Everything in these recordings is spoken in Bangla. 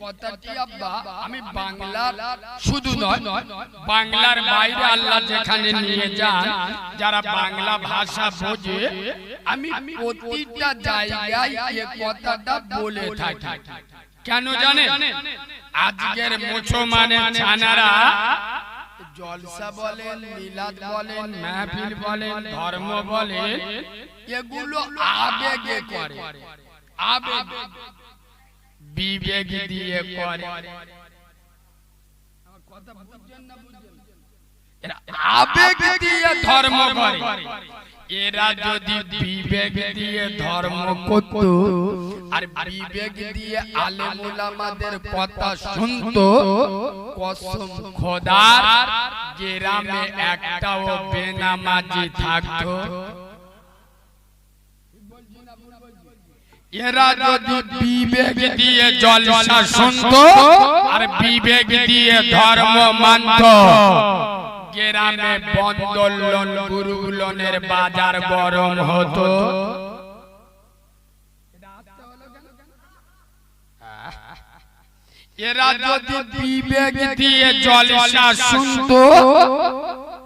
কথাটি আব্বা? আমি বাংলার শুধু নয় বাংলার বাইরে আল্লাহ যেখানে নিয়ে যান যারা বাংলা ভাষা বোঝে আমি প্রতিটা জায়গায় এ কথাটা বলে থাকি। কেন জানে আজকের মুসলমানের ছানারা জলসা বলেন মিলাদ বলেন মাহফিল বলেন ধর্ম বলেন এগুলো আবেগে করে। আবেগ। বিবেক দিয়ে করে। এরা আবেগ দিয়ে ধর্ম করে। এরা যদি বিবেক দিয়ে ধর্ম করত আর বিবেক দিয়ে আলেমুল আমাদের কথা শুনতো কসম খোদার গ্রামে একটাও বেনামাজি থাকতো। এরা যদি বিবেক দিয়ে জলসা শুনতো আর বিবেক দিয়ে ধর্ম মানত। গ্রামে বন্দোলন, গুরুগুলনের বাজার গরম হতো। এরা যদি বিবেক দিয়ে জলসা শুনতো,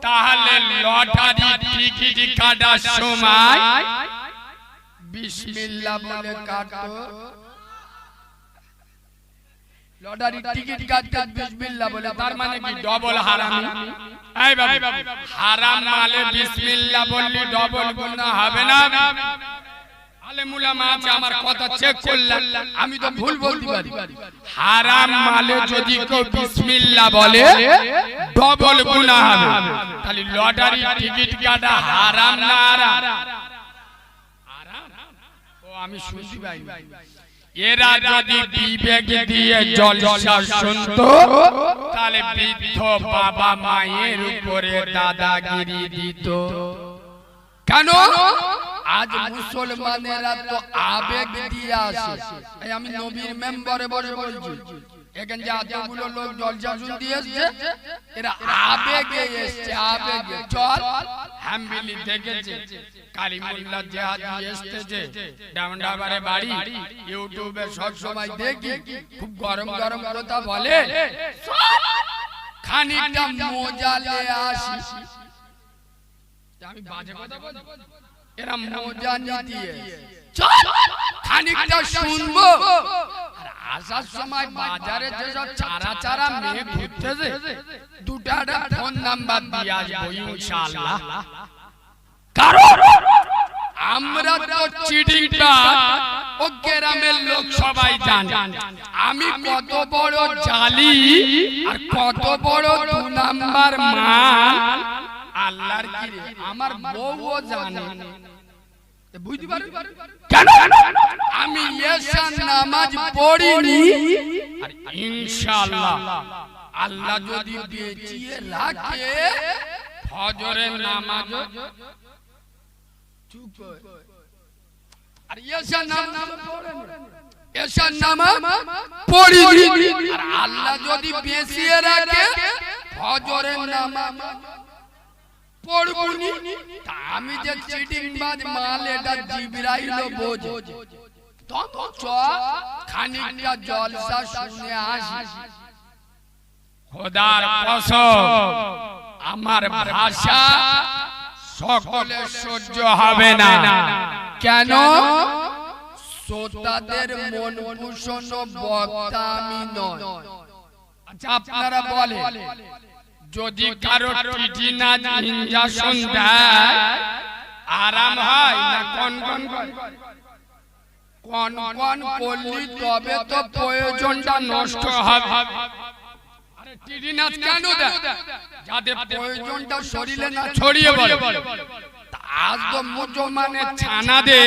তাহলে লটারি টিকিট কাটার সময় বিসমিল্লাহ বলে লটারি টিকিট কাটতে বিসমিল্লাহ বলে তার মানে কি? ডবল হারামি। এই বাবু হারাম মালে বিসমিল্লাহ বললি ডবল গুনাহ হবে না। আমার কথা চেক করলাম আমি তো ভুল বলতে পারি। হারাম মালে যদি কেউ বিসমিল্লাহ বলে ডবল গুনাহ হবে। তাহলে লটারি টিকিট কাটা হারাম না আমি শুনতে পাই এরা যদি বিবেক দিয়ে জলসা শুনত তাহলে বৃদ্ধ বাবা মায়ের উপরে দাদাগিরি দিত। কেন? আজ মুসলমানেরা তো আবেগ দিয়ে আসে। আমি নবীর মেম্বারে বসে বলছি। এখানে যে এতগুলো লোক জলসা শুনতে এসছে এরা আবেগে এসছে আবেগে চল হ্যাম্বিলি দেখেছে কালিমুল্লাহ জেহাদি এসতেছে ডামডাবারে বাড়ি ইউটিউবে সব সময় দেখি খুব গরম গরম কথা বলে খানিকটা মজা লে আসি। আমি বাজে কথা বলছি এরা মজা নিয়ে চল খানিকটা শুনব। আসার সময় বাজারে যেসব চারা চারা মেয়ে ঘুরতেছে দুটা ফোন নাম্বার দিয়ে আসব ইনশাআল্লাহ। কারণ আমরা তো চিঠিটা ও গ্রামের লোক সবাই জানে। আমি কত বড় জালি আর কত বড় দু নাম্বার মাল। আল্লাহর কি আমার বউও জানে। বুঝতে পারো? কেন? আমি এসার নামাজ পড়িনি। ইনশাআল্লাহ। আল্লাহ যদি বেঁচিয়ে রাখে ফজরের নামাজ চুপ আর এসার নামাজ পড়েন এসার নামাজ পড়িনি। আর আল্লাহ যদি বেঁচিয়ে রাখে ফজরের নামাজ আমি যে চিটিং মাল, এটা জিবরাইল বোঝ। চ খানিকটা জলসা শুনে আসি খোদার কসম, আমার ভাষা সকলে সহ্য হবে না। কেন? শ্রোতাদের মন কুশন বক্তা আমি নয়। আচ্ছা আপনারা বলে যদি কারও টিটি না ইঞ্জেকশন দেয় আরাম হয় না কোন কোন কোন কোন? করলি তবে তো প্রয়োজনটা নষ্ট হবে। আরে টিটি নাচ কেন দেয়? যাতে প্রয়োজনটা শরীরে না ছড়িয়ে পড়ে। তা আজ তো মুসলমানের ছানাদে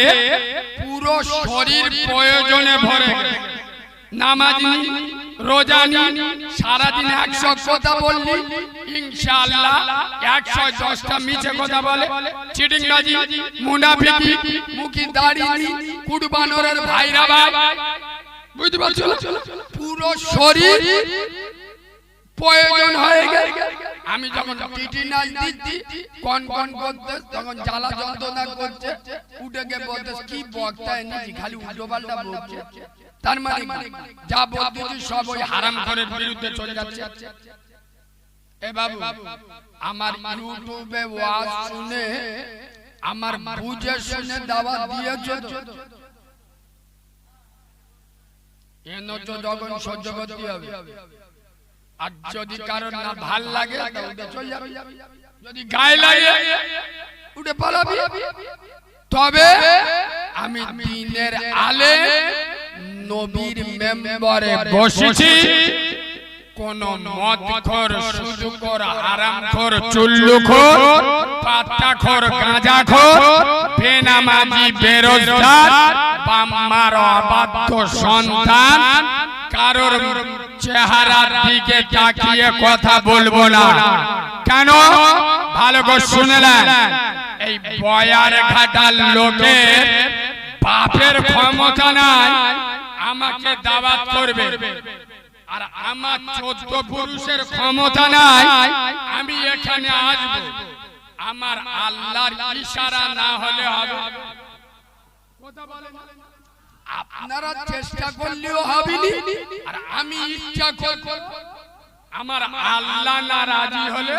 পুরো শরীর প্রয়োজনে ভরে। নামাজ রোজা সারাদিন একশো কথা বললি, ইনশাআল্লাহ একশো দশটা মিছে কথা বলে চিটিং বাজি মুনাফিকি, মুখি দাড়ি কুরবানোরের ভাইরা ভাই। বুঝতে পারছ? পুরো শরীর প্রয়োজন হয়ে গেছে আমি যখন কন কন করতে, তখন জ্বালা যন্ত্রণা করছে, উঠে গিয়ে বলতে কি বক্তা এনেছি? খালি উল্টো পাল্টা বলছে তার মানে কি? যা বলতেছি সব ওই হারাম করে বিরুদ্ধে চলে যাচ্ছে। এ বাবু আমার ইউটিউবে ওয়াজ শুনে আমার বুঝে শুনে দাওয়াত দিয়েছ যখন সহ্য করতে হবে। আর যদি কারণ না ভালো লাগে যদি গায়ে লাগে উঠে পালাবি। তবে আমি দিনের আলে নবীর মেম্বারে বসেছি। কোন মদ খোর সুদু খোর হারাম খোর চুল্লু খোর পাত্তা খোর গাঁজা খোর বেনামাজি, বেরোজগার, বাম্মার অবাধ্য সন্তান, কারোর চেহারার দিকে তাকিয়ে কথা বলব না। কেন? ভালো করে শুনেলেন এই বয়ার ঘাটার লোকের বাপের ক্ষমতা নাই। আমাকে দাওয়াত করবে। আর আমার চোদ্দ পুরুষের ক্ষমতা নাই আমি এখানে আসব। আমার আল্লাহর ইশারা না হলে হবে। আপনারা চেষ্টা করলেও হবেনি আর আমি ইচ্ছা করব। আমার আল্লাহ না রাজি হলে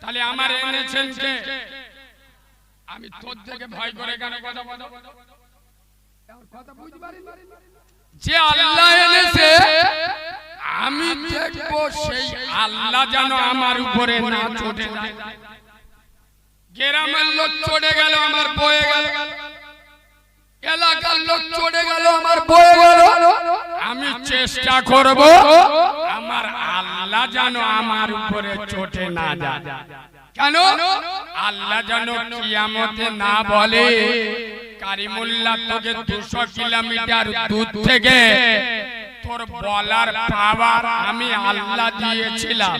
তাহলে আমার এনেছেন কে? আমি তোর থেকে ভয় করে কেন? কথা বলব? যে আল্লাহ এনেছে, আমি দেখব সেই আল্লাহ যেন আমার উপরে না চটে লোক চড়ে গেল, আমার বয়ে গেল। এলাকার লোক চড়ে গেল, আমার বয়ে গেল। আমি চেষ্টা করব, আমার আল্লাহ যেন আমার উপরে চটে না যায়। কেন? আল্লাহ যেন কিয়ামতে না বলে কারিমুল্লাহ তোকে দুশো কিলোমিটার দূর থেকে তোর বলার পাওয়ার আমি আল্লাহ দিয়েছিলাম।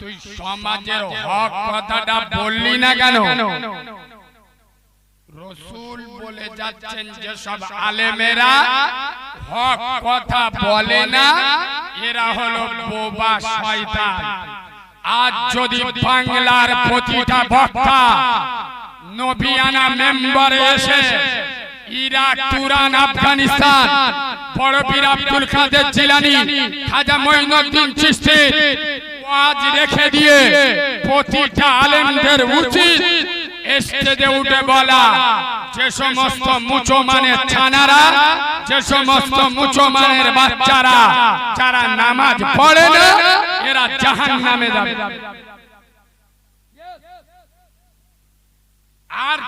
তুই সমাজের হক কথাটা বললি না কেন? রসুল বলে যাচ্ছেন যে সব আলেমেরা হক কথা বলে না এরা হলো বোবা শয়তান। আজ যদি বাংলার প্রতিটা বক্তা নবিয়ানা মেম্বারে এসে ইরাক, তুরান, আফগানিস্তান, বড় পীর আব্দুল কাদের জিলানি, খাজা মঈনুদ্দিন চিশতি, ওয়াজ রেখে দিয়ে প্রতিটা আলেমদের উচিত স্টেজে উঠে বলা। যে সমস্ত মুসলমানের ছানারা, যে সমস্ত মুসলমানের বাচ্চারা, যারা নামাজ পড়ে না, এরা জাহান্নামে যাবে আর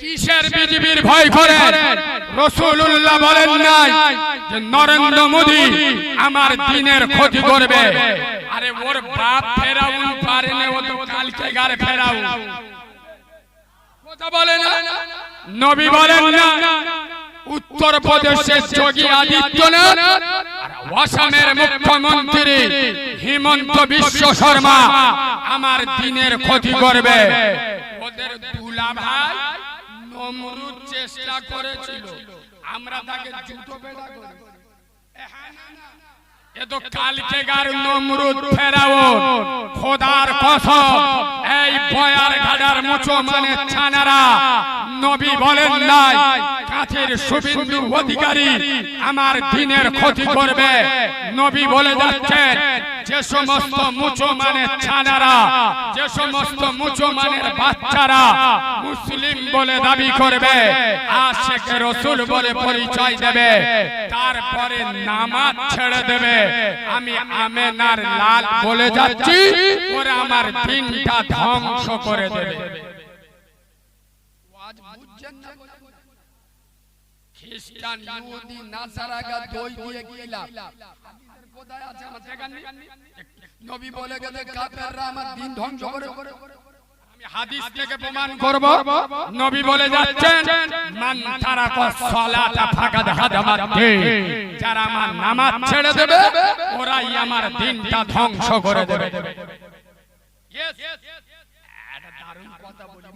কিসের বিজিবির ভয় করে? রসুল্লাহ বলেন নাই যে নরেন্দ্র মোদী আমার দিনের ক্ষতি করবে। আরে ওর বাপ ফেরাউন পারেনি ও তো কালকে গারে ফেরাউন। কথা বলে না। নবী বলেন না। উত্তর প্রদেশের যোগী আদিত্যনাথ আর অসমের মুখ্যমন্ত্রী হিমন্ত বিশ্ব শর্মা আমার দিনের ক্ষতি করবে। ওদের দুলা ভাই নমরুদ চেষ্টা করেছিল। আমরা তাকে জুতো পেটা করি। এ তো কালকে গার নমরুদ ফেরাউন। খোদার কসম, এই বয়ার মানে ছানারা। নবী বলেন নাই কাছের শুভেন্দু অধিকারী। আমার দিনের ক্ষতি করবে। নবী বলে যাচ্ছেন যে সমস্ত মুসলমানের ছানারা যে সমস্ত মুসলমানের বাচ্চারা মুসলিম বলে দাবি করবে আশেকে রসুল বলে পরিচয় দেবে। তারপরে নামাজ ছেড়ে দেবে। আমি আমেনার লাল বলে যাচ্ছি ওরা আমার দিনটা ধ্বংস করে দেবে। খ্রিস্টান ইহুদি নাসারাগা দই দিয়ে গিলা। কোথায় আছে আমার দেখান নবী বলে গেছে কাফেররা আমার দিন ধ্বংস করে। হাদিস থেকে প্রমাণ করব। নবী বলে যাচ্ছেন মান তারাকা সালাতা ফাকাদ হাদামাতে। যারা আমার নামাজ ছেড়ে দেবে ওরাই আমার দিনটা ধ্বংস করে দেবে। Yes. একটা দারুণ কথা বলি।